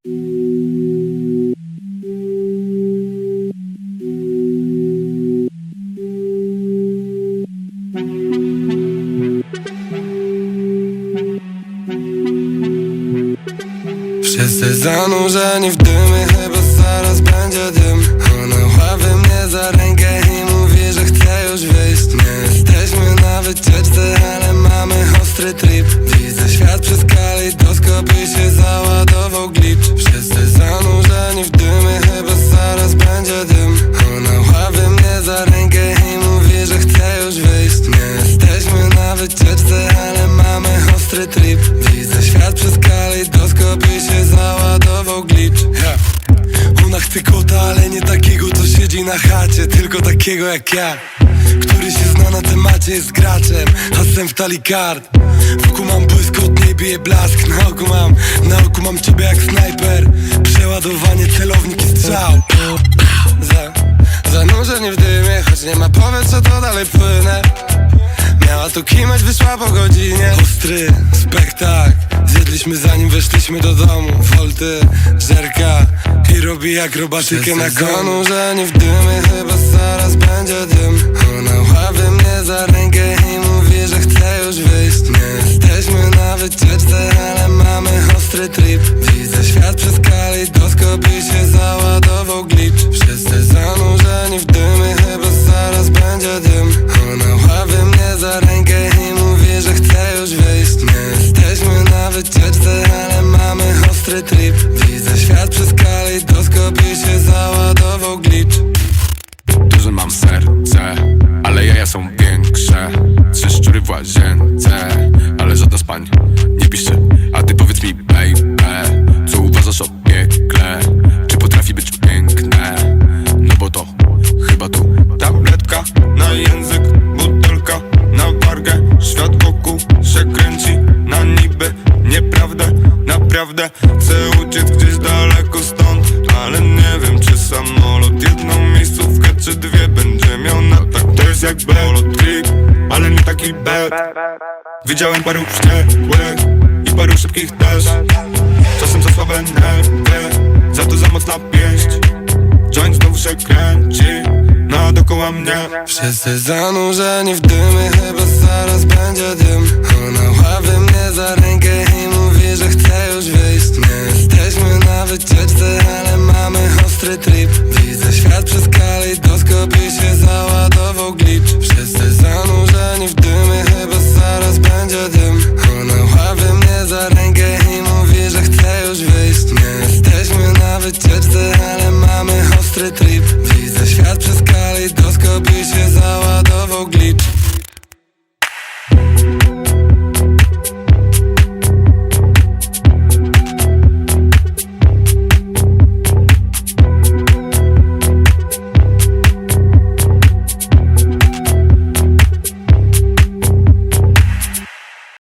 Wszyscy zanurzeni w dymy, chyba zaraz będzie dym. Ona łapie mnie za rękę i mówi, że chce już wyjść. Nie jesteśmy na wycieczce, ale mamy ostry trip. Widzę świat przez kalejdoskop i się ostry trip. Widzę świat przez kalejdoskop i się załadował glitch. Ona chce kota, ale nie takiego, co siedzi na chacie Tylko takiego jak ja Który się zna na temacie, jest graczem Hasem w talii kart. Wokół mam błysk, od niej bije blask Na oku mam, na oku mam ciebie jak snajper. Przeładowanie, celownik i strzał. Za, Zanurzenie w dymie, choć nie ma powietrza, to dalej płynę Miała tu kimać, wyszła po godzinie. Ostry spektakl. Zjedliśmy zanim weszliśmy do domu. Wolty, żerka I robi akrobatykę na Zanurzeni w dymy, chyba zaraz będzie dym. Ona łapie mnie za rękę i mówi, że chce już wyjść. Nie jesteśmy na wycieczce, ale mamy ostry trip. Widzę świat przez kalejdoskop i się załadował glitch. Wszyscy zanurzeni w dymy, ostry trip. Widzę świat przez kalejdoskop i się załadował glitch. Duże mam serce, ale jaja są większe. Trzy szczury w łazience, ale żadna z pań nie pisze. A ty powiedz mi baby, co uważasz o piekle? Czy potrafi być piękne? No bo to chyba tu Tabletka na język, butelka na wargę. Świat wokół się kręci na niby. Nieprawdę, naprawdę Uciec gdzieś daleko stąd Ale nie wiem czy samolot Jedną miejscówkę czy dwie będzie miał na tak. To jest jak belot trip, ale nie taki bad. Widziałem paru wściekłych i paru szybkich też. Czasem za słabe nerwy, za to za mocna pięść Joint znowu się kręci, no dookoła mnie. Wszyscy zanurzeni w dymy, chyba zaraz będzie dym. Ona ostry trip. Widzę świat przez kalejdoskop i się załadował glitch. Wszyscy zanurzeni w dymy, chyba zaraz będzie dym. Ona łapie mnie za rękę i mówi, że chce już wyjść. Nie jesteśmy na wycieczce, ale mamy ostry trip. Widzę świat przez kalejdoskop i się załadował